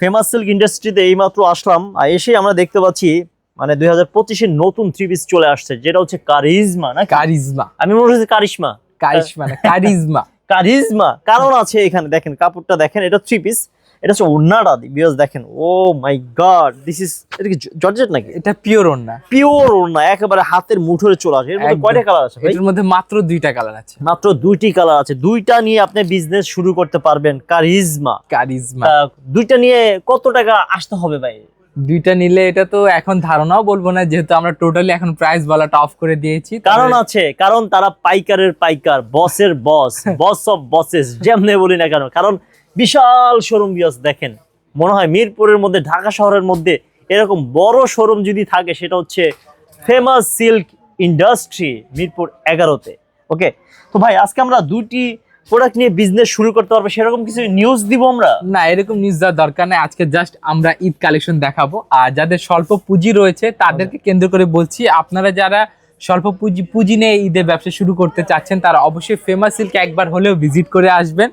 Famous silk ইন্ডাস্ট্রিতে এইমাত্র আসলাম। আর এসে আমরা দেখতে পাচ্ছি মানে দুই হাজার পঁচিশের নতুন থ্রি পিস চলে আসছে যেটা হচ্ছে কারিজমা না কারিজমা আমি মনে হচ্ছে কারিশমা কারিশমা কারিজমা কারিজমা কারণ আছে এখানে দেখেন কাপড়টা দেখেন এটা থ্রি পিস এটা হচ্ছে ওড়নাটা বিকজ দেখেন oh my god this is এটা কি জর্জেট নাকি? এটা পিওর ওন্না পিওর ওড়না একেবারে হাতের মুঠোরে চলে আসে এর মধ্যে কয়টা কালার আছে এটার মধ্যে মাত্র দুইটা কালার আছে। মাত্র দুইটি কালার আছে দুইটা নিয়ে আপনি বিজনেস শুরু করতে পারবেন কারিজমা কারিজমা দুইটা নিয়ে কত টাকা আসতে হবে ভাই? দুইটা নিলে এটা তো এখন ধারণাও বলব না যেহেতু আমরা টোটালি এখন প্রাইস বলাটা অফ করে দিয়েছি কারণ আছে কারণ তারা পাইকারের পাইকার বসের বস বস অফ বসেস যেমনে বলি না কেন কারণ বিশাল শোরুম বিয়স দেখেন। মনে হয় মিরপুরের মধ্যে, ঢাকা শহরের মধ্যে এরকম বড় শোরুম যদি থাকে, সেটা হচ্ছে ফেমাস সিল্ক ইন্ডাস্ট্রি মিরপুর এগারোতে। ওকে তো ভাই, আজকে আমরা দুটি প্রোডাক্ট নিয়ে বিজনেস শুরু করতে পারব। সেরকম কিছু নিউজ দিব আমরা? না, এরকম নিউজ দেওয়ার দরকার নেই। আজকে জাস্ট আমরা ঈদ কালেকশন দেখাবো। আর যাদের স্বল্প পুঁজি রয়েছে, তাদেরকে কেন্দ্র করে বলছি, আপনারা যারা স্বল্প পুঁজি পুঁজি নিয়ে ঈদের ব্যবসা শুরু করতে চাচ্ছেন, তারা অবশ্যই ফেমাস সিল্কে একবার হলেও ভিজিট করে আসবেন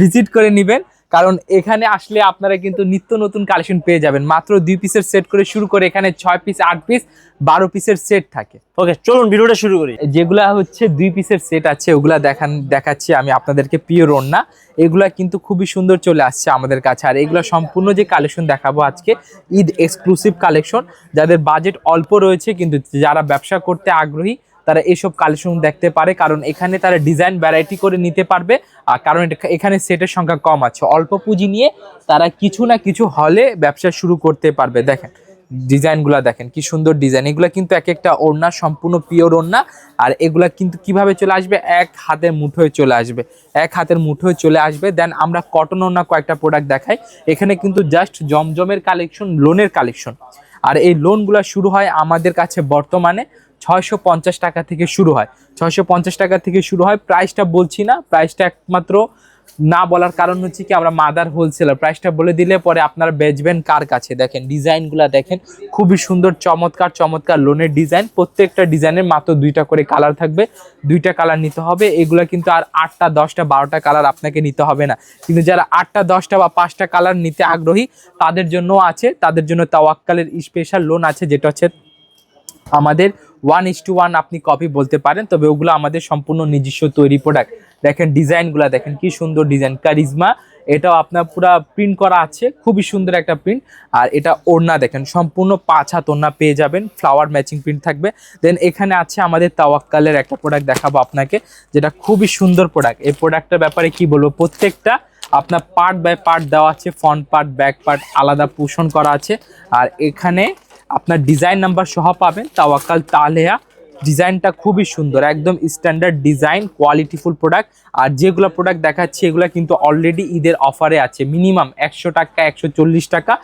ভিজিট করে নেবেন। কারণ এখানে আসলে আপনারা কিন্তু নিত্য নতুন কালেকশন পেয়ে যাবেন। মাত্র দুই পিসের সেট করে শুরু করে এখানে ছয় পিস আট পিস বারো পিসের সেট থাকে। ওকে চলুন ভিডিওটা শুরু করি। যেগুলা হচ্ছে দুই পিসের সেট আছে ওগুলা দেখান দেখাচ্ছি আমি আপনাদেরকে পিওর ওড়না এগুলা কিন্তু খুবই সুন্দর চলে আসছে আমাদের কাছে। আর এগুলা সম্পূর্ণ যে কালেকশন দেখাবো আজকে ঈদ এক্সক্লুসিভ কালেকশন। যাদের বাজেট অল্প রয়েছে কিন্তু যারা ব্যবসা করতে আগ্রহী তারা এইসব কালেকশন দেখতে পারে, কারণ এখানে তারা ডিজাইন ভ্যারাইটি করে নিতে পারবে, আর কারণ এখানে সেটের সংখ্যা কম আছে। অল্প পুঁজি নিয়ে তারা কিছু না কিছু হলে ব্যবসা শুরু করতে পারবে। দেখেন ডিজাইনগুলো দেখেন, কি সুন্দর ডিজাইন এগুলা কিন্তু এক একটা ওড়না, সম্পূর্ণ পিওর ওড়না, আর এগুলা কিন্তু কীভাবে চলে আসবে? এক হাতের মুঠোয় চলে আসবে। এক হাতের মুঠোয় চলে আসবে। দেন আমরা কটন ওড়না কয়েকটা প্রোডাক্ট দেখাই। এখানে কিন্তু জাস্ট জমজমের কালেকশন লোনের কালেকশন আর এই লোনগুলো শুরু হয় আমাদের কাছে বর্তমানে। ছয়শো পঞ্চাশ টাকা থেকে শুরু হয়। ছয়শো পঞ্চাশ টাকা থেকে শুরু হয়। প্রাইসটা বলছি না, প্রাইসটা একমাত্র না বলার কারণ হচ্ছে কি, আমরা মাদার হোলসেলার। প্রাইসটা বলে দিলে পরে আপনারা বেচবেন কার কাছে? দেখেন, ডিজাইনগুলো দেখেন, খুবই সুন্দর, চমৎকার চমৎকার লোনের ডিজাইন। প্রত্যেকটা ডিজাইনের মাত্র দুইটা করে কালার থাকবে। দুইটা কালার নিতে হবে। এগুলো কিন্তু আর আটটা, দশটা, বারোটা কালার আপনাকে নিতে হবে না। কিন্তু যারা আটটা, দশটা বা পাঁচটা কালার নিতে আগ্রহী, তাদের জন্য আছে, তাদের জন্য তাওয়াক্কালের স্পেশাল লোন আছে, যেটা হচ্ছে আমাদের ওয়ান ইস টু ওয়ান আপনি কপি বলতে পারেন, তবে ওগুলো আমাদের সম্পূর্ণ নিজস্ব তৈরি প্রোডাক্ট দেখেন ডিজাইনগুলো, দেখেন কি সুন্দর ডিজাইন কারিজমা এটাও আপনার পুরো প্রিন্ট করা আছে, খুবই সুন্দর একটা প্রিন্ট আর এটা ওড়না, দেখেন সম্পূর্ণ পাঁচ হাত ওড়না পেয়ে যাবেন ফ্লাওয়ার ম্যাচিং প্রিন্ট থাকবে। দেন এখানে আছে আমাদের তাওয়াক্কালের একটা প্রোডাক্ট দেখাবো আপনাকে, যেটা খুবই সুন্দর প্রোডাক্ট এই প্রোডাক্টের ব্যাপারে কি বলব, প্রত্যেকটা আপনার পার্ট বাই পার্ট দেওয়া আছে ফ্রন্ট পার্ট ব্যাক পার্ট আলাদা পোষণ করা আছে। আর এখানে আপনার ডিজাইন নাম্বার সহ পাবেন। তাওয়াক্কাল তালেয়া ডিজাইনটা খুবই সুন্দর, একদম স্ট্যান্ডার্ড ডিজাইন কোয়ালিটিফুল প্রোডাক্ট আর যেগুলো প্রোডাক্ট দেখাচ্ছি, এগুলো কিন্তু অলরেডি ঈদের অফারে আছে। মিনিমাম একশো টাকা, একশো চল্লিশ টাকা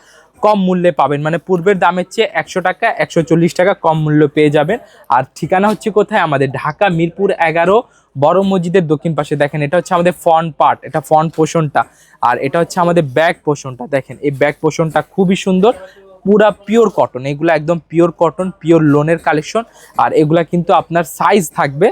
কম মূল্যে পাবেন। মানে পূর্বের দামের চেয়ে একশো টাকা, একশো চল্লিশ টাকা কম মূল্য পেয়ে যাবেন। আর ঠিকানা হচ্ছে কোথায়? আমাদের ঢাকা মিরপুর এগারো, বড় মসজিদের দক্ষিণ পাশে। দেখেন, এটা হচ্ছে আমাদের ফ্রন্ট পার্ট এটা ফ্রন্ট পোষণটা আর এটা হচ্ছে আমাদের ব্যাক পোষণটা দেখেন, এই ব্যাক পোষণটা খুবই সুন্দর। পুরা পিওর কটন এগুলো একদম পিওর কটন পিওর লোনের কালেকশন আর এগুলা কিন্তু আপনার সাইজ থাকবে।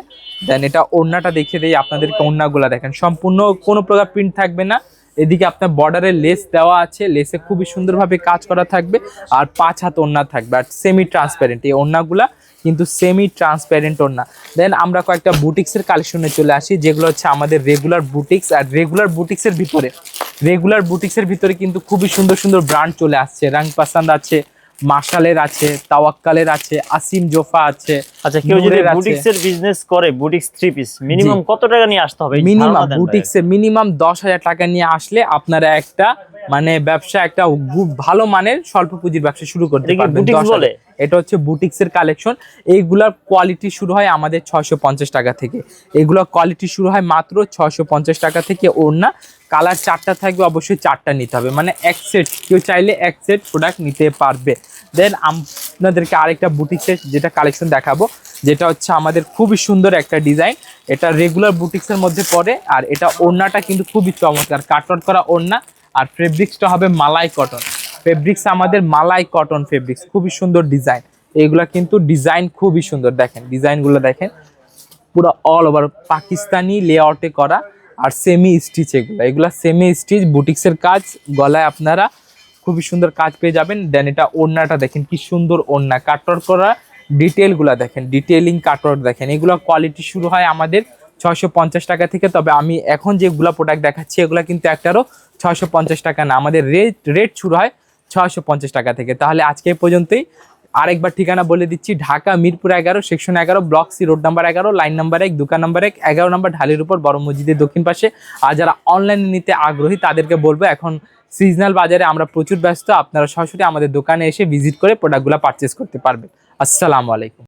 দেন এটা ওড়নাটা দেখিয়ে দেই আপনাদেরকে ওড়নাগুলা দেখেন। সম্পূর্ণ কোনো প্রকার প্রিন্ট থাকবে না। এদিকে আপনার বর্ডারে লেস দেওয়া আছে। লেসে খুবই সুন্দরভাবে কাজ করা থাকবে। আর পাঁচ হাত ওড়না থাকবে। আর সেমি ট্রান্সপারেন্ট এই ওড়নাগুলা কিন্তু সেমি ট্রান্সপারেন্ট ওড়না। দেন আমরা কয়েকটা বুটিক্সের কালেকশনে চলে আসি, যেগুলো হচ্ছে আমাদের রেগুলার বুটিক্স আর রেগুলার বুটিক্সের ভিতরে রেগুলার বুটিক্সের ভিতরে কিন্তু খুবই সুন্দর সুন্দর ব্রান্ড চলে আসছে। রাং পাসান্দ আছে মাসালের আছে তাওয়াক্কালের আছে আসিম জোফা আছে আচ্ছা কেউ যদি বুটিক্সের বুটিক্স এর বিজনেস করে বুটিক্স থ্রি পিস মিনিমাম কত টাকা নিয়ে আসতে হবে? মিনিমাম বুটিক্স বুটিক্সে মিনিমাম দশ হাজার টাকা নিয়ে আসলে আপনারা একটা মানে ব্যবসা একটা ভালো মানের স্বল্প পুঁজির ব্যবসা শুরু করতে পারবেন বলে? এটা হচ্ছে বুটিক্স এর কালেকশন এইগুলার কোয়ালিটি শুরু হয় আমাদের পঞ্চাশ টাকা থেকে। এগুলোর কোয়ালিটি শুরু হয় মাত্র পঞ্চাশ টাকা থেকে। ওড়না কালার চারটা থাকবে অবশ্যই চারটা নিতে হবে। মানে এক সেট কেউ চাইলে এক সেট প্রোডাক্ট নিতে পারবে। দেন আপনাদেরকে আরেকটা বুটিক্সের যেটা কালেকশন দেখাবো যেটা হচ্ছে আমাদের খুবই সুন্দর একটা ডিজাইন এটা রেগুলার বুটিক্সের মধ্যে পড়ে আর এটা ওড়নাটা কিন্তু খুবই চমৎকার। কাটওয়ার্ক করা ওড়না আর ফেব্রিক্সটা হবে মালাই কটন ফেব্রিক্স আমাদের মালাই কটন ফেব্রিক্স খুবই সুন্দর ডিজাইন এইগুলা কিন্তু ডিজাইন খুবই সুন্দর, দেখেন ডিজাইনগুলো দেখেন। পুরো অল ওভার পাকিস্তানি লেআউটে করা আর সেমি স্টিচ এগুলো। এগুলো সেমি স্টিচ বুটিক্সের কাজ, গলায় আপনারা খুবই সুন্দর কাজ পেয়ে যাবেন। দেন এটা ওড়নাটা দেখেন, কি সুন্দর ওড়না। কাটর করা ডিটেলগুলো দেখেন ডিটেলিং কাটওয়ার্ক দেখেন। এগুলো কোয়ালিটি শুরু হয় আমাদের ছয়শো পঞ্চাশ টাকা থেকে, তবে আমি এখন যেগুলো প্রোডাক্ট দেখাচ্ছি, এগুলো কিন্তু একটারও ছয়শো পঞ্চাশ টাকা না। আমাদের রেট রেট শুরু হয় ছয়শো পঞ্চাশ টাকা থেকে। তাহলে আজকে পর্যন্তই। আরেকবার ঠিকানা বলে দিচ্ছি, ঢাকা, মিরপুর এগারো, সেকশন এগারো, ব্লক সি, রোড নাম্বার এগারো, লাইন নাম্বার এক, দোকান নাম্বার এক, এগারো নাম্বার ঢালের উপর, বড় মসজিদের দক্ষিণ পাশে। আর যারা অনলাইনে নিতে আগ্রহী, তাদেরকে বলব, এখন সিজনাল বাজারে আমরা প্রচুর ব্যস্ত, আপনারা সরাসরি আমাদের দোকানে এসে ভিজিট করে প্রোডাক্টগুলো পারচেস করতে পারবেন। আসসালামু আলাইকুম।